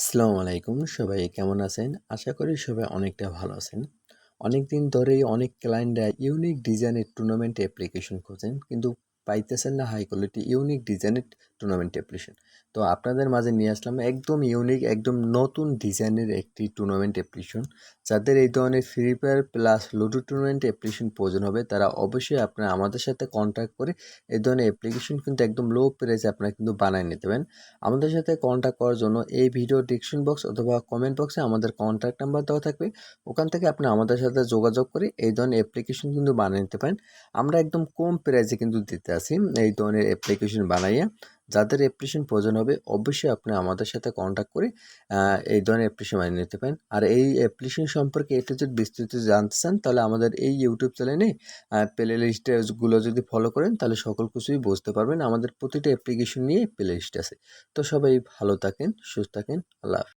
আসসালামু আলাইকুম। সবাই কেমন আছেন? আশা করি সবাই অনেকটা ভালো আছেন। অনেক দিন ধরেই অনেক ক্লায়েন্টরা ইউনিক ডিজাইনের টুর্নামেন্ট অ্যাপ্লিকেশন খোঁজেন, কিন্তু পাইতেছেন না হাই কোয়ালিটি ইউনিক ডিজাইনের টুর্নামেন্ট অ্যাপ্লিকেশন তো আপনাদের মাঝে নিয়ে আসলাম একদম ইউনিক একদম নতুন ডিজাইনের একটি টুর্নামেন্ট অ্যাপ্লিকেশন যাদের এই ধরনের Free Fire plus ludo tournament application প্রয়োজন হবে, তারা অবশ্যই আপনারা আমাদের সাথে কন্ট্যাক্ট করে এই ধরনের অ্যাপ্লিকেশন কিন্তু একদম লো প্রাইসে আপনারা কিন্তু বানিয়ে নিতে পারেন। আমাদের সাথে কন্ট্যাক্ট করার জন্য এই ভিডিও ডিসক্রিপশন বক্স অথবা কমেন্ট বক্সে আমাদের কন্ট্যাক্ট নাম্বার দেওয়া থাকবে। ওখান থেকে আপনি আমাদের সাথে যোগাযোগ করে এই ধরনের অ্যাপ্লিকেশন কিন্তু বানিয়ে নিতে পারেন। আমরা একদম কম প্রাইসে কিন্তু দিতে আসি এই ধরনের অ্যাপ্লিকেশন বানাইয়া যাদের অ্যাপ্লিকেশন প্রয়োজন হবে অবশ্যই আপনি আমাদের সাথে কন্ট্যাক্ট করে এই ধরনের অ্যাপ্লিকেশন বানিয়ে নিতে পারেন। আর এই অ্যাপ্লিকেশন সম্পর্কে এটা যদি বিস্তৃত জানতে চান, তাহলে আমাদের এই ইউটিউব চ্যানেলে প্লে লিস্টগুলো যদি ফলো করেন, তাহলে সকল কিছুই বুঝতে পারবেন। আমাদের প্রতিটা অ্যাপ্লিকেশন নিয়ে প্লে লিস্ট আছে। তো সবাই ভালো থাকেন, সুস্থ থাকেন। আল্লাহ।